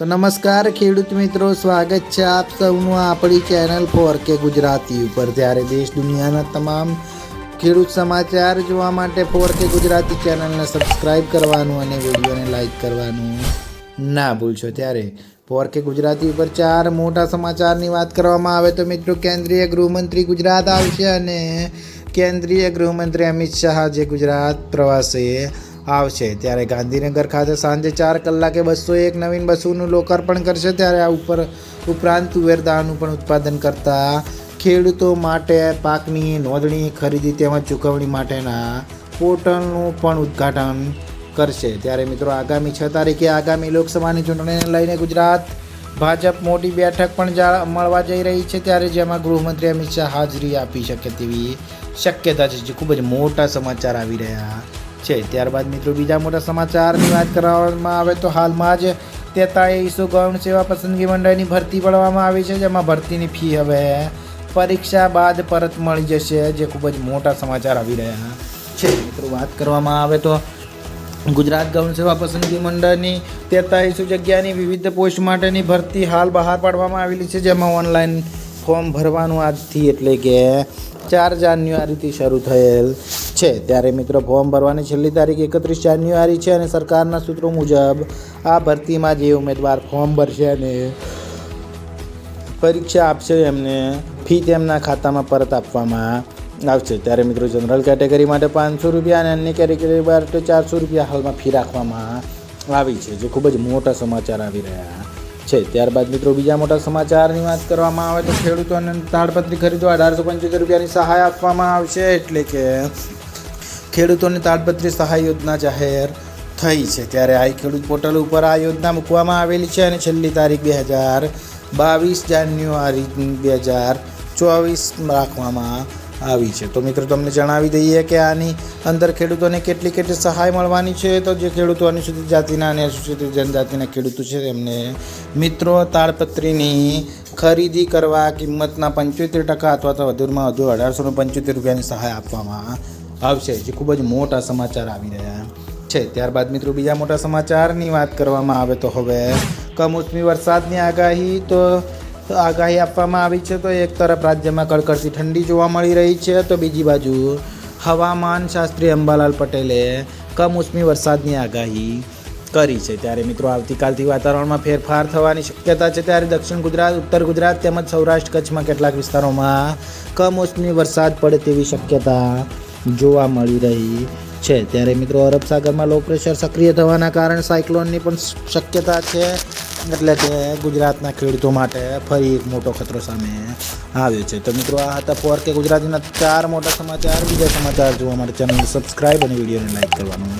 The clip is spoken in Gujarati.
તો નમસ્કાર, ખેડૂત મિત્રો, સ્વાગત છે આપ સૌનું આપણી ચેનલ ફોર કે ગુજરાતી ઉપર. જ્યારે દેશ દુનિયાના તમામ ખેડૂત સમાચાર જોવા માટે ફોર કે ગુજરાતી ચેનલને સબસ્ક્રાઈબ કરવાનું અને વિડીયોને લાઈક કરવાનું ના ભૂલશો. ત્યારે ફોર કે ગુજરાતી ઉપર ચાર મોટા સમાચારની વાત કરવામાં આવે તો મિત્રો, કેન્દ્રીય ગૃહમંત્રી ગુજરાત આવશે અને કેન્દ્રીય ગૃહમંત્રી અમિત શાહ, જે ગુજરાત પ્રવાસે આવશે. ત્યારે ગાંધીનગર ખાતે સાંજે ચાર કલાકે બસો એક નવીન બસોનું લોકાર્પણ કરશે. ત્યારે આ ઉપર ઉપરાંત તુવેર દાળનું પણ ઉત્પાદન કરતા ખેડૂતો માટે પાકની નોંધણી ખરીદી તેમજ ચૂકવણી માટેના પોર્ટલનું પણ ઉદ્ઘાટન કરશે. ત્યારે મિત્રો, આગામી છ તારીખે આગામી લોકસભાની ચૂંટણીને લઈને ગુજરાત ભાજપ મોટી બેઠક પણ મળવા જઈ રહી છે. ત્યારે જેમાં ગૃહમંત્રી અમિત શાહ હાજરી આપી શકે તેવી શક્યતા છે. જે ખૂબ જ મોટા સમાચાર આવી રહ્યા છે. ત્યારબાદ મિત્રો બીજા મોટા સમાચારની વાત કરવામાં આવે તો હાલમાં જ તેતાળીસો ગૌણ સેવા પસંદગી મંડળની ભરતી પાડવામાં આવી છે, જેમાં ભરતીની ફી હવે પરીક્ષા બાદ પરત મળી જશે, જે ખૂબ જ મોટા સમાચાર આવી રહ્યા છે. મિત્રો વાત કરવામાં આવે તો ગુજરાત ગૌણ સેવા પસંદગી મંડળની તેતાળીસો જગ્યાની વિવિધ પોસ્ટ માટેની ભરતી હાલ બહાર પાડવામાં આવેલી છે, જેમાં ઓનલાઈન ફોર્મ ભરવાનું આજથી એટલે કે ચાર જાન્યુઆરીથી શરૂ થયેલ છે. ત્યારે મિત્રો, ફોર્મ ભરવાની છેલ્લી તારીખ એકત્રીસ જાન્યુઆરી છે અને સરકારના સૂત્રો મુજબ આ ભરતીમાં જે ઉમેદવાર ફોર્મ ભરશે અને પરીક્ષા આપશે, એમને ફી તેમના ખાતામાં પરત આપવામાં આવશે. ત્યારે મિત્રો, જનરલ કેટેગરી માટે પાંચસો રૂપિયા અને અન્ય કેટેગરી માટે ચારસો રૂપિયા હાલમાં ફી રાખવામાં આવી છે, જે ખૂબ જ મોટા સમાચાર આવી રહ્યા છે. ત્યારબાદ મિત્રો, બીજા મોટા સમાચારની વાત કરવામાં આવે તો ખેડૂતોને તાડપત્રી ખરીદવા અઢારસો પંચોતેર રૂપિયાની સહાય આપવામાં આવશે, એટલે કે ખેડૂતોને તાડપત્રી સહાય યોજના જાહેર થઈ છે. ત્યારે આ ખેડૂત પોર્ટલ ઉપર આ યોજના મૂકવામાં આવેલી છે અને છેલ્લી તારીખ બે હજાર બાવીસ જાન્યુઆરી બે હજાર ચોવીસ રાખવામાં આવી છે. તો મિત્રો, તમને જણાવી દઈએ કે આની અંદર ખેડૂતોને કેટલી કેટલી સહાય મળવાની છે. તો જે ખેડૂતો અનુસૂચિત જાતિના અને અનુસૂચિત જનજાતિના ખેડૂતો છે, તેમને મિત્રો, તાડપત્રીની ખરીદી કરવા કિંમતના પંચોતેર ટકા અથવા તો વધુમાં વધુ અઢારસો પંચોતેર રૂપિયાની સહાય આપવામાં આવશે, જે ખૂબ જ મોટા સમાચાર આવી રહ્યા છે. ત્યારબાદ મિત્રો બીજા મોટા સમાચારની વાત કરવામાં આવે તો હવે કમોસમી વરસાદની આગાહી તો આગાહી આપવામાં આવી છે તો એક તરફ રાજ્યમાં કડકડતી ઠંડી જોવા મળી રહી છે તો બીજી બાજુ હવામાન શાસ્ત્રી અંબાલાલ પટેલે કમોસમી વરસાદની આગાહી કરી છે. ત્યારે મિત્રો આવતીકાલથી વાતાવરણમાં ફેરફાર થવાની શક્યતા છે. ત્યારે દક્ષિણ ગુજરાત, ઉત્તર ગુજરાત તેમજ સૌરાષ્ટ્ર કચ્છમાં કેટલાક વિસ્તારોમાં કમોસમી વરસાદ પડે તેવી શક્યતા જોવા મળી રહી છે. ત્યારે મિત્રો અરબ સાગરમાં લો પ્રેશર સક્રિય થવાના કારણે સાયક્લોનની પણ શક્યતા છે. એટલે કે ગુજરાતના ખેડૂતો માટે ફરી એક મોટો ખતરો સામે આવ્યો છે. તો મિત્રો આ હતા ફોર કે ગુજરાતીના ચાર મોટા સમાચાર. બીજા સમાચાર જોવા માટે ચેનલ સબસ્ક્રાઈબ અને વિડીયોને લાઈક કરવાનું